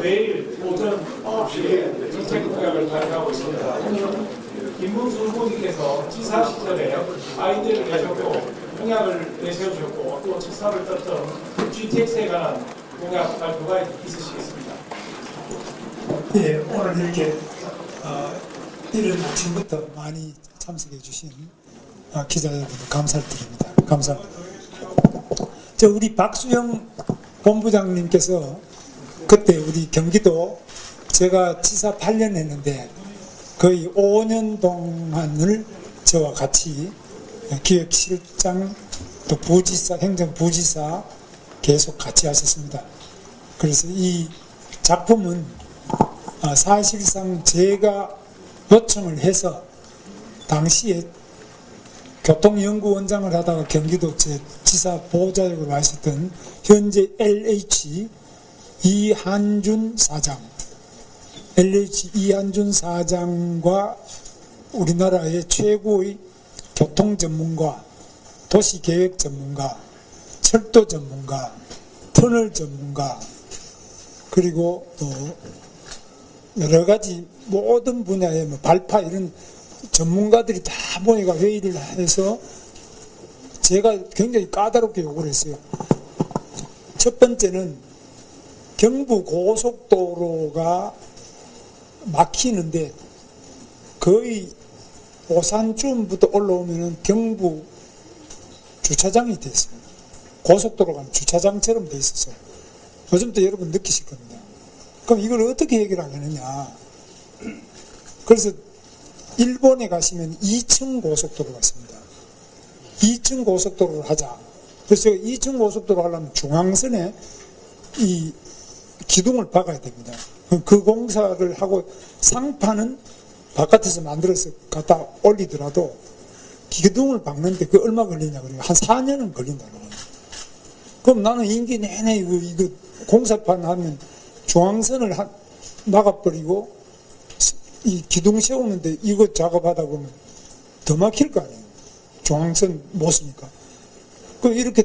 내일 오전 9시에 정책 공약을 발표하고 있습니다. 김문수 후보님께서 지사 시절에 아이디어를 내셨고 공약을 내세우셨고 또 지사를 떴던 GTX에 관한 공약 발표가 있으시겠습니다. 예, 오늘 이렇게 어, 이른 아침부터 많이 참석해 주신 어, 기자 여러분 감사를 드립니다. 감사합니다. 저 우리 박수영 본부장님께서 그때 우리 경기도 제가 지사 8년 했는데 거의 5년 동안을 저와 같이 기획실장 또 부지사 행정부지사 계속 같이 하셨습니다. 그래서 이 작품은 아, 사실상 제가 요청을 해서 당시에 교통연구원장을 하다가 경기도 제 지사 보좌역으로 하셨던 현재 LH 이한준 사장 LH 이한준 사장과 우리나라의 최고의 교통 전문가, 도시 계획 전문가, 철도 전문가, 터널 전문가, 그리고 또 여러 가지 모든 분야의 뭐 발파 이런 전문가들이 다 모여가 회의를 해서 제가 굉장히 까다롭게 요구를 했어요. 첫 번째는 경부 고속도로가 막히는데 거의 오산쯤부터 올라오면은 경부 주차장이 됐어요. 고속도로가 주차장처럼 돼 있었어요. 요즘도 여러분 느끼실 겁니다. 그럼 이걸 어떻게 해결하겠느냐. 그래서 일본에 가시면 2층 고속도로가 있습니다. 2층 고속도로를 하자. 그래서 제가 2층 고속도로 하려면 중앙선에 이 기둥을 박아야 됩니다. 그 공사를 하고 상판은 바깥에서 만들어서 갖다 올리더라도 기둥을 박는데 그 얼마 걸리냐 그래요. 한 4년은 걸린다는 거예요. 그럼 나는 임기 내내 이거, 이거 공사판 하면 중앙선을 하- 막아버리고 이 기둥 세우는데 이거 작업하다 보면 더 막힐 거 아니에요. 중앙선 못 쓰니까. 그 이렇게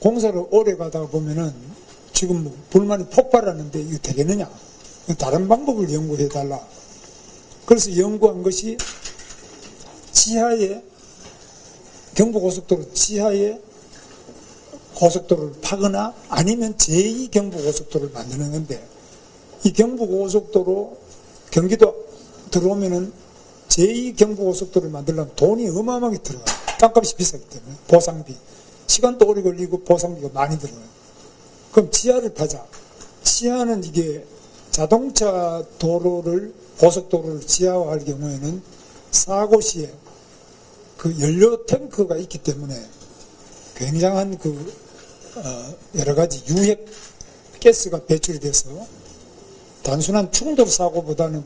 공사를 오래 가다 보면은 지금 뭐 불만이 폭발하는데 이거 되겠느냐? 다른 방법을 연구해 달라. 그래서 연구한 것이 지하에 경부고속도로 지하에 고속도로를 파거나 아니면 제2 경부고속도로를 만드는 건데 이 경부고속도로 경기도 들어오면은 제2 경부고속도로를 만들려면 돈이 어마어마하게 들어가요. 땅값이 비싸기 때문에 보상비 시간도 오래 걸리고 보상비가 많이 들어가요. 그럼 지하를 타자. 지하는 이게 자동차 도로를 고속도로를 지하화할 경우에는 사고 시에 그 연료 탱크가 있기 때문에 굉장한 그 어, 여러 가지 유해 가스가 배출이 돼서 단순한 충돌 사고보다는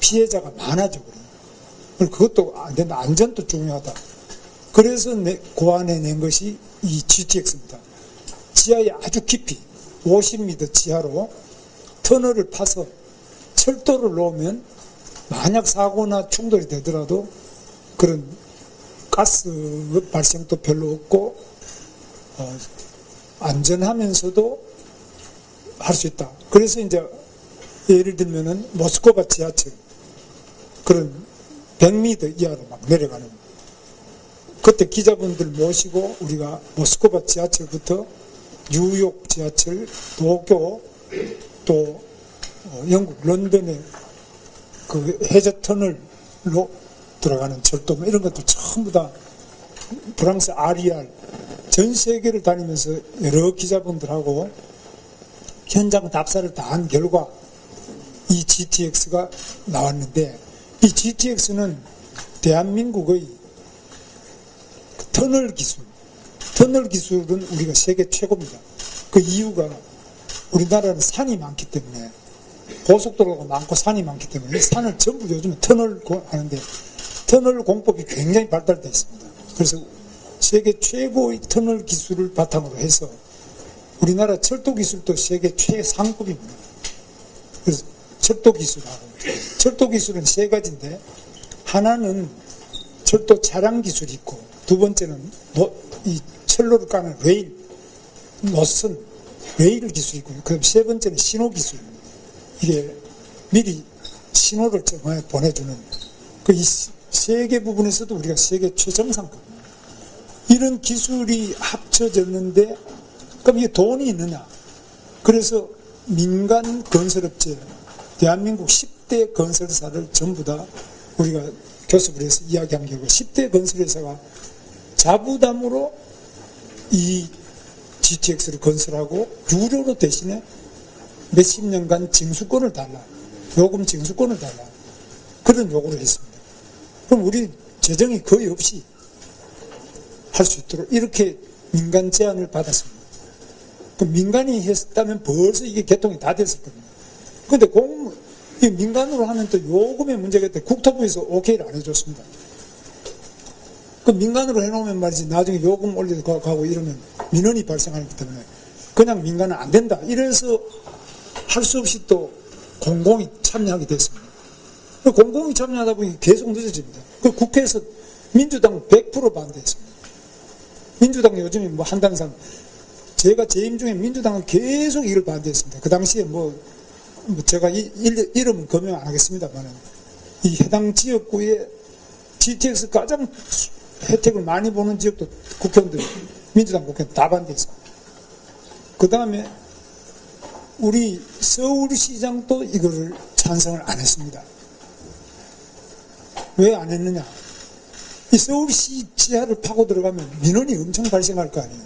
피해자가 많아져. 그리고 그것도 안 된다. 안전도 중요하다. 그래서 내, 고안해 낸 것이 이 GTX입니다. 지하에 아주 깊이 50m 지하로 터널을 파서 철도를 놓으면 만약 사고나 충돌이 되더라도 그런 가스 발생도 별로 없고 어, 안전하면서도 할 수 있다. 그래서 이제 예를 들면은 모스크바 지하철 그런 100m 이하로 막 내려가는 그때 기자분들 모시고 우리가 모스크바 지하철부터 뉴욕 지하철, 도쿄 또 어, 영국 런던의 그 해저 터널로 들어가는 철도 뭐 이런 것도 전부 다 프랑스 RER 전 세계를 다니면서 여러 기자분들하고 현장 답사를 다 한 결과 이 GTX가 나왔는데 이 GTX는 대한민국의 그 터널 기술, 터널 기술은 우리가 세계 최고입니다. 그 이유가 우리나라는 산이 많기 때문에 고속도로가 많고 산이 많기 때문에 이 산을 전부 요즘 터널 고- 하는데 터널 공법이 굉장히 발달되어 있습니다. 그래서 세계 최고의 터널 기술을 바탕으로 해서 우리나라 철도 기술도 세계 최상급입니다. 그래서 철도 기술하고 철도 기술은 세 가지인데 하나는 철도 차량 기술이 있고 두 번째는 노- 이 철로를 까는 레일 노선 레일 기술이고요. 그다음 세 번째는 신호 기술. 이게 미리 신호를 정말 보내주는 그 이 세계 부분에서도 우리가 세계 최정상급. 이런 기술이 합쳐졌는데 그럼 이게 돈이 있느냐? 그래서 민간 건설업체 대한민국 10대 건설사를 전부 다 우리가 교섭을 해서 이야기한 결과 10대 건설회사가 자부담으로 이 GTX를 건설하고 유료로 대신에 몇십 년간 징수권을 달라. 요금 징수권을 달라. 그런 요구를 했습니다. 그럼 우리 재정이 거의 없이 할 수 있도록 이렇게 민간 제안을 받았습니다. 그 민간이 했다면 벌써 이게 개통이 다 됐을 겁니다. 근데 공, 이 민간으로 하면 또 요금의 문제가 있대 국토부에서 오케이를 안 해줬습니다. 그 민간으로 해놓으면 말이지 나중에 요금 올리고 가고 이러면 민원이 발생하기 때문에 그냥 민간은 안 된다. 이래서 할 수 없이 또 공공이 참여하게 됐습니다. 그 공공이 참여하다 보니 계속 늦어집니다. 그 국회에서 민주당 100% 반대했습니다. 민주당 요즘에 뭐 한당상 제가 재임 중에 민주당은 계속 이걸 반대했습니다. 그 당시에 뭐, 뭐 제가 이, 일, 이름은 거명 안 하겠습니다만 이 해당 지역구에 GTX 가장 수- 혜택을 많이 보는 지역도 국회의원들 민주당 국회의원 다 반대했습니다. 그 다음에 우리 서울시장도 이거를 찬성을 안 했습니다. 왜 안 했느냐? 이 서울시 지하를 파고 들어가면 민원이 엄청 발생할 거 아니에요.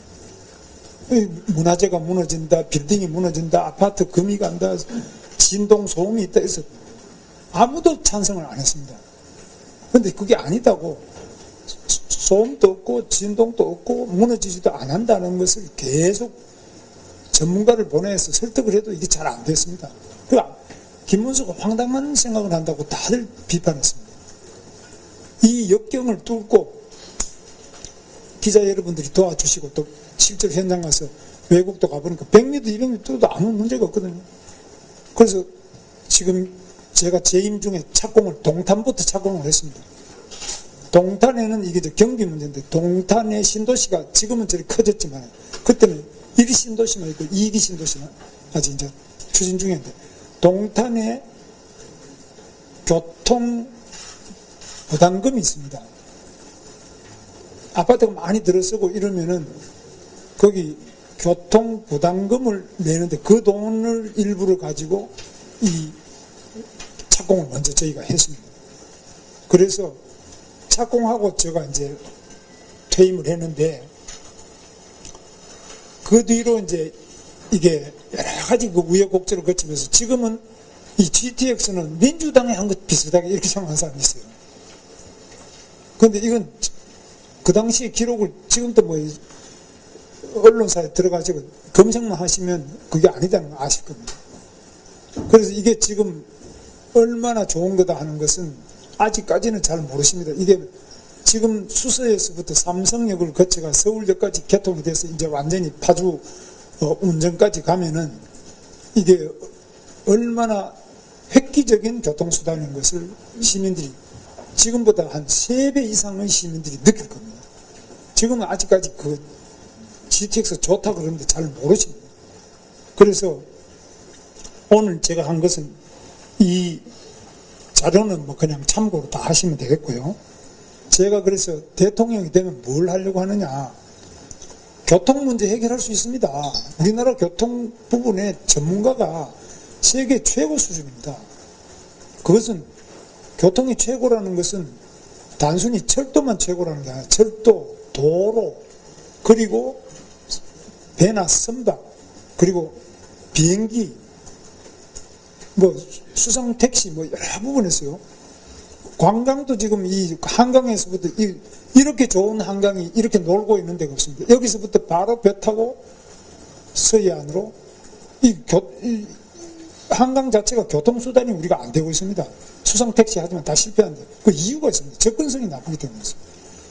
이 문화재가 무너진다, 빌딩이 무너진다, 아파트 금이 간다, 진동 소음이 있다 해서 아무도 찬성을 안 했습니다. 근데 그게 아니다고 소- 소음도 없고 진동도 없고 무너지지도 안 한다는 것을 계속 전문가를 보내서 설득을 해도 이게 잘 안 됐습니다. 그 김문수가 황당한 생각을 한다고 다들 비판했습니다. 이 역경을 뚫고 기자 여러분들이 도와주시고 또 실제로 현장 가서 외국도 가보니까 100m, 200m 뚫어도 아무 문제가 없거든요. 그래서 지금 제가 재임 중에 착공을 동탄부터 착공을 했습니다. 동탄에는 이게 경비 문제인데 동탄의 신도시가 지금은 저리 커졌지만 그때는 1위 신도시만 있고 2기 신도시만 아직 이제 추진 중인데 동탄에 교통 부담금이 있습니다. 아파트가 많이 들어서고 이러면은 거기 교통 부담금을 내는데 그 돈을 일부를 가지고 이 착공을 먼저 저희가 했습니다. 그래서 착공하고 제가 이제 퇴임을 했는데 그 뒤로 이제 이게 여러 가지 그 우여곡절을 거치면서 지금은 이 GTX는 민주당이 한 것 비슷하게 이렇게 생각하는 사람이 있어요. 근데 이건 그 당시의 기록을 지금도 뭐 언론사에 들어가지고 검색만 하시면 그게 아니다는 거 아실 겁니다. 그래서 이게 지금 얼마나 좋은 거다 하는 것은 아직까지는 잘 모르십니다. 이게 지금 수서에서부터 삼성역을 거쳐가 서울역까지 개통이 돼서 이제 완전히 파주 어, 운전까지 가면은 이게 얼마나 획기적인 교통수단인 것을 시민들이 지금보다 한세배 이상의 시민들이 느낄 겁니다. 지금은 아직까지 그 GTX 좋다 그러는데 잘 모르십니다. 그래서 오늘 제가 한 것은 이 자료는 뭐 그냥 참고로 다 하시면 되겠고요. 제가 그래서 대통령이 되면 뭘 하려고 하느냐. 교통 문제 해결할 수 있습니다. 우리나라 교통 부분에 전문가가 세계 최고 수준입니다. 그것은 교통이 최고라는 것은 단순히 철도만 최고라는 게 아니라 철도, 도로, 그리고 배나 선박, 그리고 비행기, 뭐 수상 택시 뭐 여러 부분에서요. 관광도 지금 이 한강에서부터 이, 이렇게 좋은 한강이 이렇게 놀고 있는 데가 없습니다. 여기서부터 바로 배 타고 서해안으로 이, 교, 이 한강 자체가 교통수단이 우리가 안 되고 있습니다. 수상 택시 하지만 다 실패한데 그 이유가 있습니다. 접근성이 나쁘기 때문에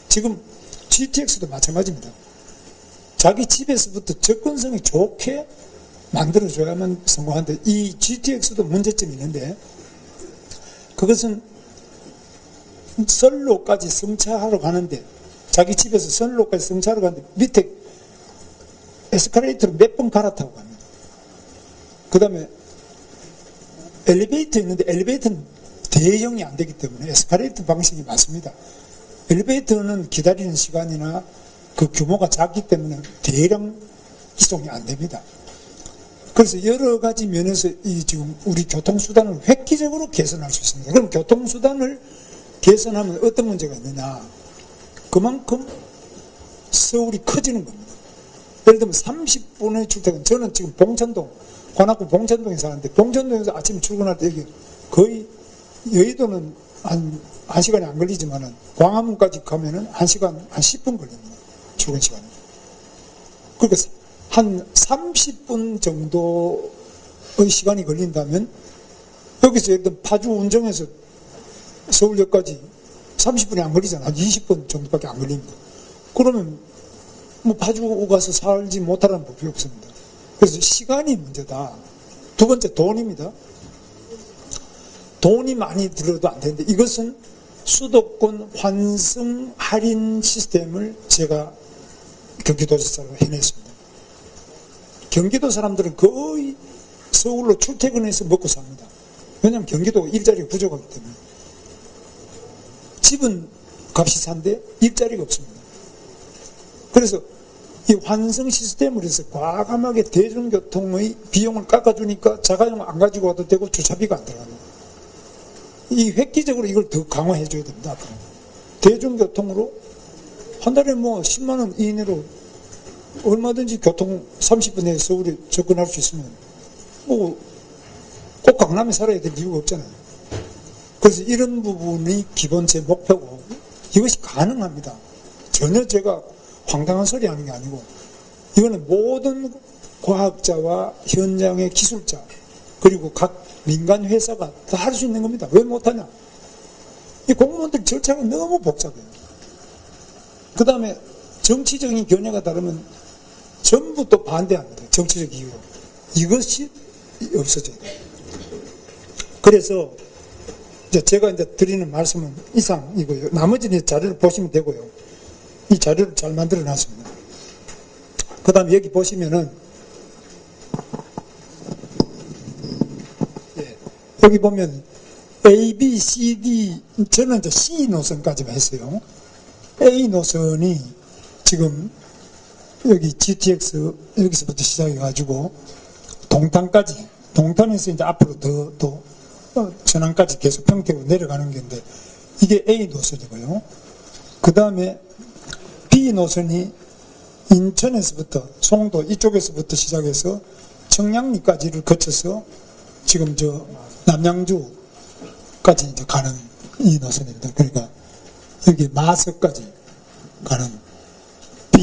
지금 GTX도 마찬가지입니다. 자기 집에서부터 접근성이 좋게 만들어줘야만 성공하는데 이 GTX도 문제점이 있는데 그것은 선로까지 승차하러 가는데 자기 집에서 선로까지 승차하러 가는데 밑에 에스컬레이터를 몇 번 갈아타고 갑니다. 그 다음에 엘리베이터 있는데 엘리베이터는 대형이 안 되기 때문에 에스카레이터 방식이 맞습니다. 엘리베이터는 기다리는 시간이나 그 규모가 작기 때문에 대량 이송이 안 됩니다. 그래서 여러 가지 면에서 이 지금 우리 교통수단을 획기적으로 개선할 수 있습니다. 그럼 교통수단을 개선하면 어떤 문제가 있느냐. 그만큼 서울이 커지는 겁니다. 예를 들면 30분의 출퇴근, 저는 지금 봉천동, 관악구 봉천동에 사는데, 봉천동에서 아침에 출근할 때 여기 거의 여의도는 한, 한 시간이 안 걸리지만은 광화문까지 가면은 한 시간, 한 10분 걸립니다. 출근 시간이. 그러니까 한 30분 정도의 시간이 걸린다면 여기서 들면 파주 운정에서 서울역까지 30분이 안 걸리잖아. 한 20분 정도밖에 안 걸립니다. 그러면 뭐 파주 가서 살지 못하라는 법이 없습니다. 그래서 시간이 문제다. 두 번째 돈입니다. 돈이 많이 들어도 안 되는데 이것은 수도권 환승 할인 시스템을 제가 경기도지사로 해냈습니다. 경기도 사람들은 거의 서울로 출퇴근해서 먹고 삽니다. 왜냐하면 경기도가 일자리가 부족하기 때문에. 집은 값이 산데 일자리가 없습니다. 그래서 이 환승 시스템을 해서 과감하게 대중교통의 비용을 깎아주니까 자가용 안 가지고 와도 되고 주차비가 안 들어가요. 이 획기적으로 이걸 더 강화해 줘야 됩니다. 대중교통으로 한 달에 뭐 10만 원 이내로 얼마든지 교통 30분 내에 서울에 접근할 수 있으면 뭐 꼭 강남에 살아야 될 이유가 없잖아요. 그래서 이런 부분이 기본 제 목표고 이것이 가능합니다. 전혀 제가 황당한 소리 하는 게 아니고 이거는 모든 과학자와 현장의 기술자 그리고 각 민간 회사가 다 할 수 있는 겁니다. 왜 못하냐? 이 공무원들 절차가 너무 복잡해요. 그 다음에 정치적인 견해가 다르면 전부 또 반대합니다. 정치적 이유로. 이것이 없어져야 돼요. 그래서 이제 제가 이제 드리는 말씀은 이상이고요. 나머지는 자료를 보시면 되고요. 이 자료를 잘 만들어 놨습니다. 그 다음에 여기 보시면은, 예, 여기 보면 A, B, C, D, 저는 이제 C 노선까지만 했어요. A 노선이 지금 여기 GTX 여기서부터 시작해가지고 동탄까지, 동탄에서 이제 앞으로 더, 또, 어, 전항까지 계속 평택으로 내려가는 건데, 이게 A 노선이고요. 그 다음에 B 노선이 인천에서부터 송도 이쪽에서부터 시작해서 청량리까지를 거쳐서 지금 저 남양주까지 이제 가는 이 노선입니다. 그러니까 여기 마석까지 가는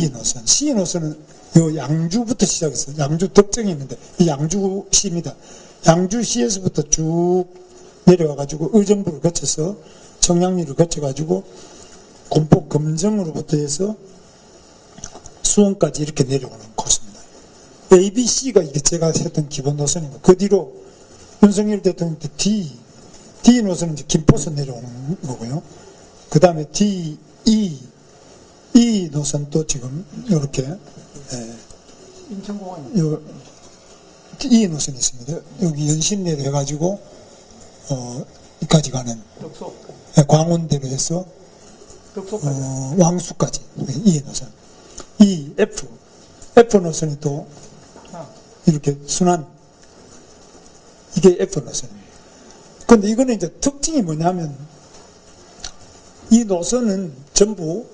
B 노선. C 노선은 요 양주부터 시작해서 양주 덕정이 있는데 이 양주시입니다. 양주시에서부터 쭉 내려와가지고 의정부를 거쳐서 청량리를 거쳐가지고 공포 금정으로부터 해서 수원까지 이렇게 내려오는 코스입니다. A, B, C가 이게 제가 했던 기본 노선입니다. 그 뒤로 윤석열 대통령 때 D, D 노선은 이제 김포선 내려오는 거고요. 그 다음에 D, E, E 노선도 지금 이렇게 예, 인천공항. 요 E 노선이 있습니다. 여기 연신내로 해가지고 어, 여기까지 가는. 덕소 예, 광원대로 해서 덕소까지 어, 왕수까지. 이 노선. 이 F F 노선이 또 아, 이렇게 순환. 이게 F 노선입니다. 근데 이거는 이제 특징이 뭐냐면 이 노선은 전부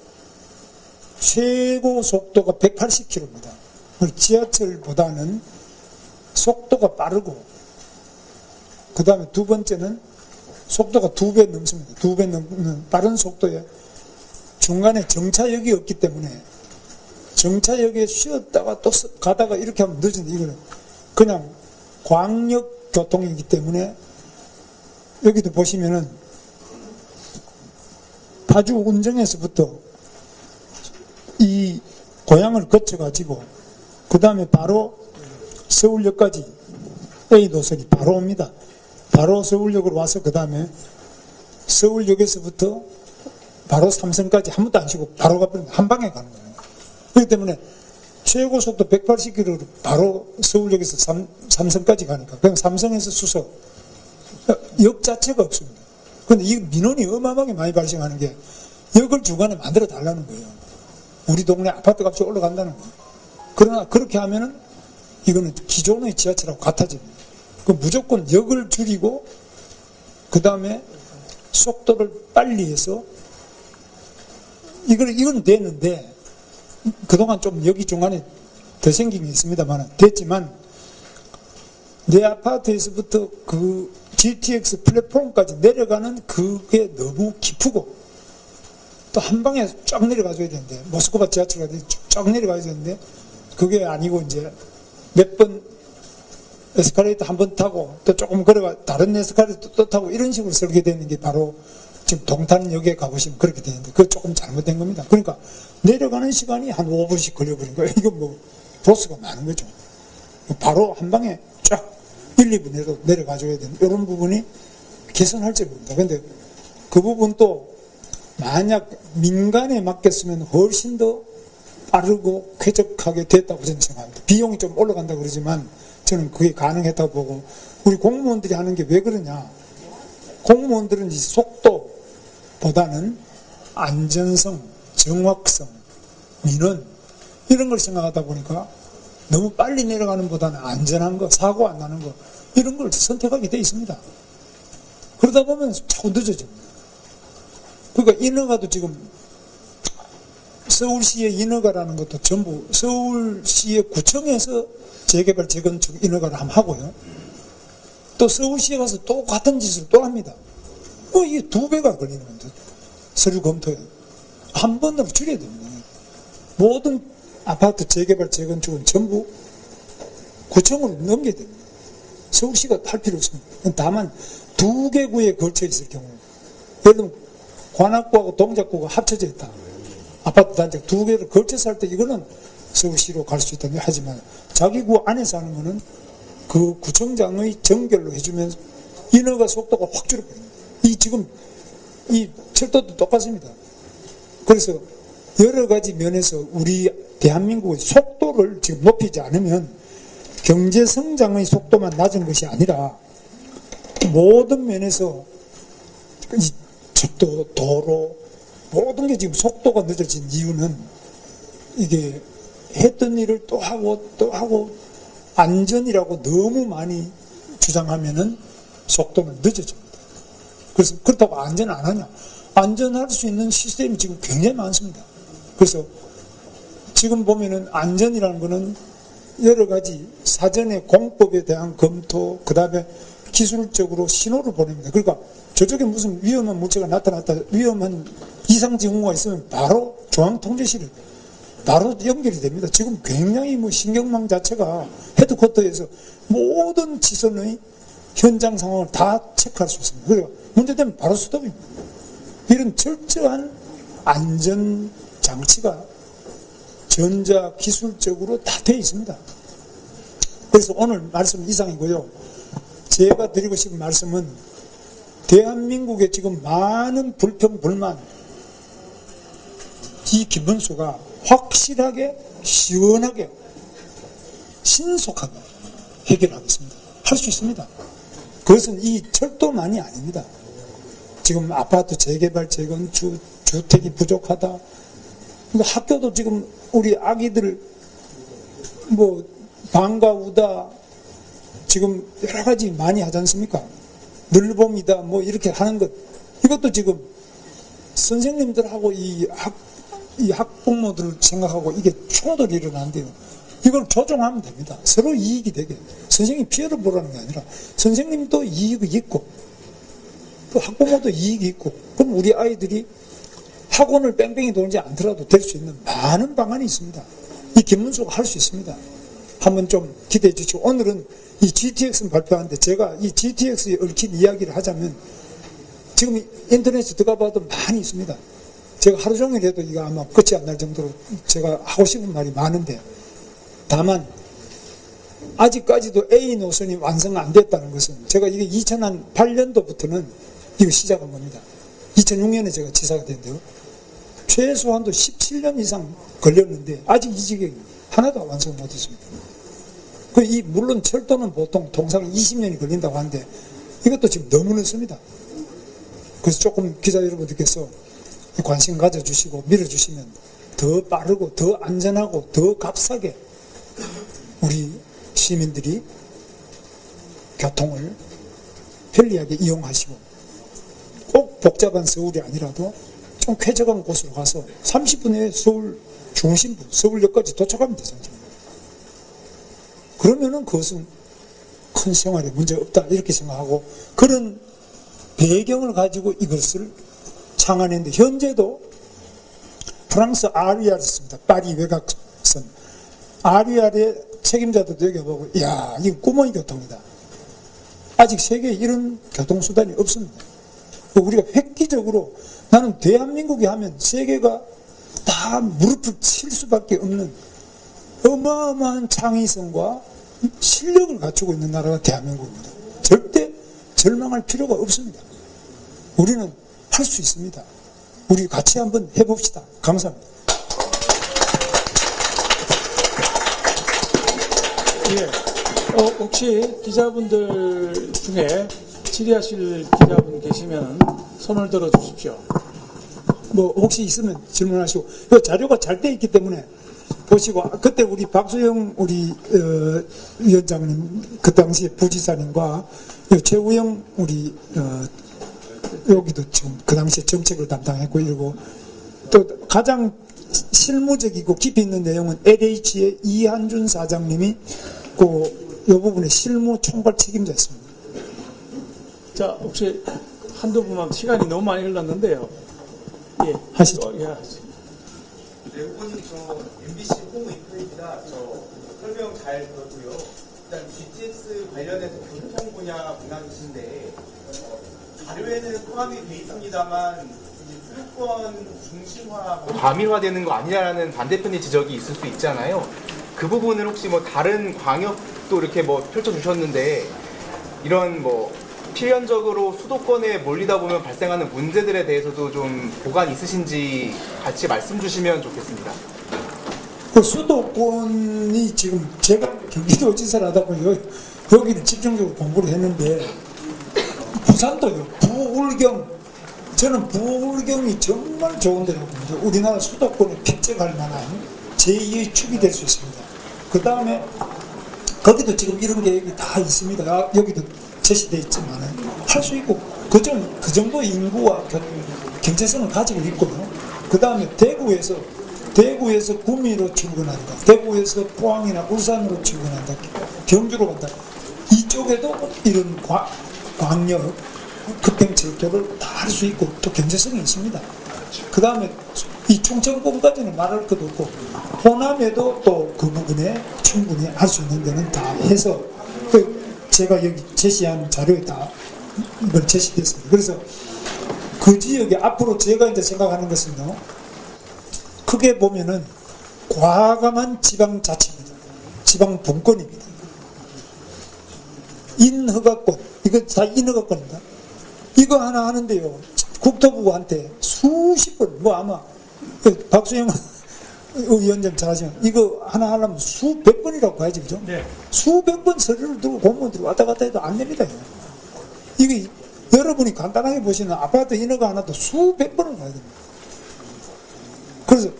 최고 속도가 180km입니다. 지하철보다는 속도가 빠르고 그 다음에 두 번째는 속도가 두 배 넘습니다. 두 배 넘는 빠른 속도에 중간에 정차역이 없기 때문에 정차역에 쉬었다가 또 서- 가다가 이렇게 하면 늦은데 이거는 그냥 광역 교통이기 때문에 여기도 보시면은 파주 운정에서부터 이 고향을 거쳐가지고 그 다음에 바로 서울역까지 A 노선이 바로 옵니다. 바로 서울역으로 와서 그 다음에 서울역에서부터 바로 삼성까지 한 번도 안 쉬고 바로 가버리면 한 방에 가는 거예요. 그렇기 때문에 최고 속도 180km로 바로 서울역에서 삼, 삼성까지 가니까 그냥 삼성에서 수서 역 자체가 없습니다. 근데 이 민원이 어마어마하게 많이 발생하는 게 역을 주간에 만들어 달라는 거예요. 우리 동네 아파트 값이 올라간다는 거예요. 그러나 그렇게 하면은 이거는 기존의 지하철하고 같아집니다. 그 무조건 역을 줄이고 그 다음에 속도를 빨리 해서 이걸 이건 됐는데 그동안 좀 여기 중간에 더 생긴 게 있습니다만 됐지만 내 아파트에서부터 그 GTX 플랫폼까지 내려가는 그게 너무 깊고 또 한 방에 쫙 내려가줘야 되는데 모스크바 지하철 가듯이 쫙 내려가야 되는데 그게 아니고 이제 몇 번 에스컬레이터 한 번 타고 또 조금 걸어가 다른 에스컬레이터 또 타고 이런 식으로 설계 되는 게 바로 지금 동탄역에 가보시면 그렇게 되는데 그거 조금 잘못된 겁니다. 그러니까 내려가는 시간이 한 5분씩 걸려버린 거예요. 이건 뭐 보스가 많은 거죠. 바로 한 방에 쫙 1, 2분에도 내려가줘야 되는 이런 부분이 개선할 점입니다. 근데 그 부분도 만약 민간에 맡겼으면 훨씬 더 빠르고 쾌적하게 됐다고 저는 생각합니다. 비용이 좀 올라간다 그러지만 저는 그게 가능했다고 보고 우리 공무원들이 하는 게 왜 그러냐. 공무원들은 이 속도보다는 안전성, 정확성, 민원 이런 걸 생각하다 보니까 너무 빨리 내려가는 보다는 안전한 거, 사고 안 나는 거 이런 걸 선택하게 돼 있습니다. 그러다 보면 자꾸 늦어집니다. 그러니까 인허가도 지금 서울시의 인허가라는 것도 전부 서울시의 구청에서 재개발 재건축 인허가를 함 하고요. 또 서울시에 가서 또 같은 짓을 또 합니다. 뭐 이게 두 배가 걸리는 건데 서류 검토에 한 번으로 줄여야 됩니다. 모든 아파트 재개발 재건축은 전부 구청으로 넘겨야 됩니다. 서울시가 할 필요 없습니다. 다만 두 개 구에 걸쳐 있을 경우 예를 들면 관악구하고 동작구가 합쳐져 있다. 아파트 단지 두 개를 걸쳐서 할 때 이거는 서울시로 갈 수 있다. 하지만 자기 구 안에서 하는 거는 그 구청장의 정결로 해주면 인허가 속도가 확 줄어버립니다. 이 지금 이 철도도 똑같습니다. 그래서 여러 가지 면에서 우리 대한민국의 속도를 지금 높이지 않으면 경제 성장의 속도만 낮은 것이 아니라 모든 면에서 이 철도, 도로 모든 게 지금 속도가 늦어진 이유는 이게 했던 일을 또 하고 또 하고 안전이라고 너무 많이 주장하면은 속도는 늦어집니다. 그래서 그렇다고 안전 안 하냐? 안전할 수 있는 시스템이 지금 굉장히 많습니다. 그래서 지금 보면은 안전이라는 거는 여러 가지 사전에 공법에 대한 검토, 그 다음에 기술적으로 신호를 보냅니다. 그러니까 저쪽에 무슨 위험한 물체가 나타났다, 위험한 이상 징후가 있으면 바로 중앙통제실에 바로 연결이 됩니다. 지금 굉장히 뭐 신경망 자체가 헤드쿼터에서 모든 지선의 현장 상황을 다 체크할 수 있습니다. 그래서 문제되면 바로 스톱입니다. 이런 철저한 안전 장치가 전자 기술적으로 다 되어 있습니다. 그래서 오늘 말씀 이상이고요. 제가 드리고 싶은 말씀은 대한민국에 지금 많은 불평, 불만, 이 김문수가 확실하게, 시원하게, 신속하게 해결하겠습니다. 할 수 있습니다. 그것은 이 철도만이 아닙니다. 지금 아파트 재개발, 재건축, 주택이 부족하다. 학교도 지금 우리 아기들 뭐 방과 우다 지금 여러 가지 많이 하지 않습니까? 늘봄이다 뭐 이렇게 하는 것 이것도 지금 선생님들하고 이 학, 이 학부모들을 생각하고 이게 충돌이 일어난대요. 이걸 조정하면 됩니다. 서로 이익이 되게. 선생님 피해를 보라는 게 아니라 선생님도 이익이 있고 또 학부모도 이익이 있고 그럼 우리 아이들이 학원을 뺑뺑이 돌지 않더라도 될 수 있는 많은 방안이 있습니다. 이 김문수가 할 수 있습니다. 한번 좀 기대해 주시고 오늘은 이 GTX 발표하는데 제가 이 GTX에 얽힌 이야기를 하자면 지금 인터넷에 들어가 봐도 많이 있습니다. 제가 하루 종일 해도 이거 아마 끝이 안 날 정도로 제가 하고 싶은 말이 많은데 다만 아직까지도 A 노선이 완성 안 됐다는 것은 제가 이게 2008년도부터는 이거 시작한 겁니다. 2006년에 제가 지사가 됐는데요. 최소한도 17년 이상 걸렸는데 아직 이 지경입니다. 하나도 완성 못했습니다. 그 이 물론 철도는 보통 통상 20년이 걸린다고 하는데 이것도 지금 너무 늦습니다. 그래서 조금 기자 여러분들께서 관심 가져주시고 밀어주시면 더 빠르고 더 안전하고 더 값싸게 우리 시민들이 교통을 편리하게 이용하시고 꼭 복잡한 서울이 아니라도 좀 쾌적한 곳으로 가서 30분 내에 서울 중심부, 서울역까지 도착하면 되잖아요. 그러면은 그것은 큰 생활에 문제 없다 이렇게 생각하고 그런 배경을 가지고 이것을 창안했는데 현재도 프랑스 아리아를 씁니다. 파리 외곽선 아리아의 책임자들도 여기 보고 야 이거 구멍이 교통이다. 아직 세계에 이런 교통수단이 없습니다. 우리가 획기적으로 나는 대한민국이 하면 세계가 다 무릎을 칠 수밖에 없는 어마어마한 창의성과 실력을 갖추고 있는 나라가 대한민국입니다. 절대 절망할 필요가 없습니다. 우리는 할 수 있습니다. 우리 같이 한번 해봅시다. 감사합니다. 예. 어, 혹시 기자분들 중에 질의하실 기자분 계시면 손을 들어 주십시오. 뭐 혹시 있으면 질문하시고 이 자료가 잘 돼 있기 때문에 보시고 아, 그때 우리 박수영 우리 어, 위원장님 그 당시 부지사님과 이 최우영 우리 어, 여기도 지금 그 당시에 정책을 담당했고 이러고 또 가장 실무적이고 깊이 있는 내용은 LH의 이한준 사장님이 그이 부분에 실무 총괄 책임자였습니다. 자, 혹시 한두 분만 시간이 너무 많이 흘렀는데요. 예. 하시죠. 어, 예, 후보님 저 MBC 홍보 인터넷이라 저 설명 잘 들었고요. 일단 GTX 관련해서 교통 분야 분야이신데 어, 자료에는 포함이 돼 있습니다만 이제 수도권 중심화 과밀화되는 거 아니냐라는 반대편의 지적이 있을 수 있잖아요. 그 부분을 혹시 뭐 다른 광역도 이렇게 뭐 펼쳐주셨는데 이런 뭐 필연적으로 수도권에 몰리다 보면 발생하는 문제들에 대해서도 좀 보관 있으신지 같이 말씀 주시면 좋겠습니다. 그 수도권이 지금 제가 경기도지사를 하다 보니 여기, 여기를 집중적으로 공부를 했는데 부산도요 부울경. 저는 부울경이 정말 좋은 데라고 우리나라 수도권에 픽적할 만한 제2의 축이 될 수 있습니다. 그 다음에 거기도 지금 이런 계획이 다 있습니다. 아, 여기도 제시되어 있지만 할 수 있고 그, 정, 그 정도 인구와 겨- 경제성을 가지고 있고요 그 다음에 대구에서 대구에서 구미로 출근한다. 대구에서 포항이나 울산으로 출근한다. 경주로 간다. 이쪽에도 이런 과- 광역 급행철도를 다 할 수 있고 또 경제성이 있습니다. 그 다음에 이 충청권까지는 말할 것도 없고 호남에도 또 그 부분에 충분히 할 수 있는 데는 다 해서 그 제가 여기 제시한 자료에 다 이걸 제시했습니다. 그래서 그 지역에 앞으로 제가 이제 생각하는 것은요. 크게 보면은 과감한 지방자치입니다. 지방 분권입니다. 인허가권, 이거 다 인허가권입니다. 이거 하나 하는데요. 국토부한테 수십 번, 뭐 아마 그 박수영 위원장 잘하시면 이거 하나 하려면 수백 번이라고 가야지, 그죠? 네. 수백 번 서류를 들고 공무원들이 왔다 갔다 해도 안 됩니다. 이게 여러분이 간단하게 보시는 아파트 인허가 하나도 수백 번을 가야 됩니다. 그래서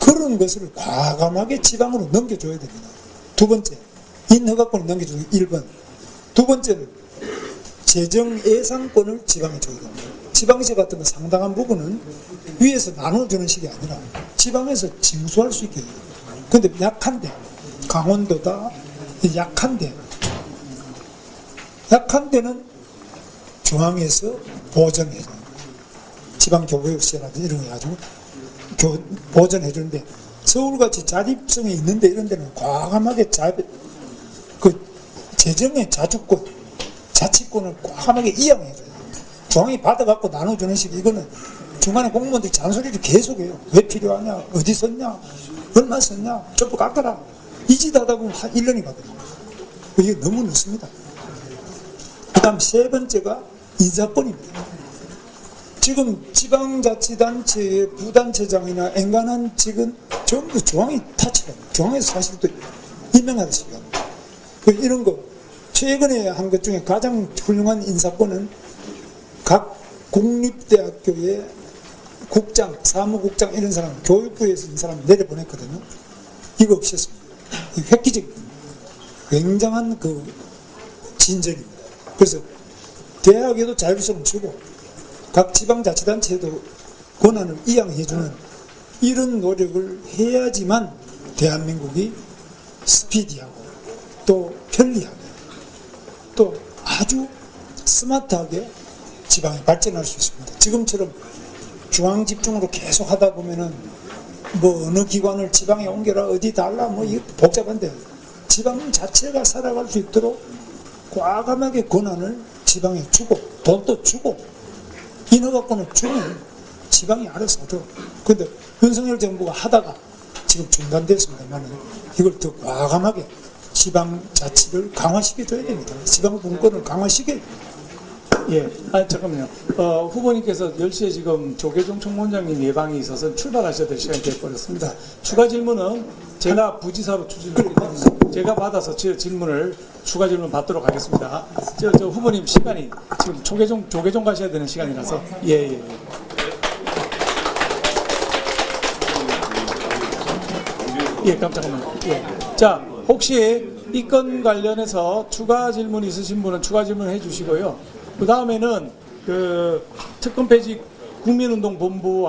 그런 것을 과감하게 지방으로 넘겨줘야 됩니다. 두 번째, 인허가권을 넘겨주는 1번. 두 번째는 재정 예산권을 지방에 줘야 됩니다. 지방세 같은 거 상당한 부분은 위에서 나눠주는 식이 아니라 지방에서 징수할 수 있게 해요. 근데 약한데, 강원도다, 약한데, 약한 데는 중앙에서 보전해줘요. 지방교육세라든지 이런 거 해가지고 교, 보전해 주는데 서울같이 자립성이 있는데 이런 데는 과감하게 자, 그 재정의 자주권, 자치권을 과감하게 이양해 줘요. 중앙이 받아갖고 나눠주는 식 이거는 중간에 공무원들이 잔소리를 계속해요. 왜 필요하냐, 어디 썼냐, 얼마 썼냐, 전부 깎아라. 이 짓 하다 보면 한 1년이 가거든요. 이게 너무 늦습니다. 그 다음 세 번째가 인사권입니다. 지금 지방자치단체의 부단체장이나 엔간한 직은 전부 중앙이 타치라. 중앙에서 사실 또 임명하듯이. 그 이런 거 최근에 한 것 중에 가장 훌륭한 인사권은 각 국립대학교의 국장, 사무국장 이런 사람, 교육부에서 있는 사람 내려보냈거든요. 이거 없었습니다. 이 획기적인 굉장한 그 진전입니다. 그래서 대학에도 자율성을 주고 각 지방자치단체에도 권한을 이양해주는 이런 노력을 해야지만 대한민국이 스피디하고 또 편리하게 또 아주 스마트하게 지방이 발전할 수 있습니다. 지금처럼 중앙 집중으로 계속 하다 보면은 뭐 어느 기관을 지방에 옮겨라 어디 달라 뭐 이거 복잡한데 지방 자체가 살아갈 수 있도록 과감하게 권한을 지방에 주고 돈도 주고 인허가권을 주면 지방이 알아서 하도록 근데 윤석열 정부가 하다가 지금 중단됐습니다만 이걸 더 과감하게 지방 자치를 강화시켜줘야 됩니다. 지방 분권을 강화시켜야 됩니다. 예, 아 잠깐만요. 어, 후보님께서 10시에 지금 조계종 총무원장님 예방이 있어서 출발하셔야 될 시간이 되어버렸습니다. 추가 질문은 제가 부지사로 추진을 제가 받아서 제 질문을 추가 질문 받도록 하겠습니다. 저, 저 후보님 시간이 지금 조계종 조계종 가셔야 되는 시간이라서 예 예. 예. 예, 깜짝만요. 예. 자, 혹시 이 건 관련해서 추가 질문 있으신 분은 추가 질문 해주시고요. 그 다음에는 그 특검 폐지 국민운동본부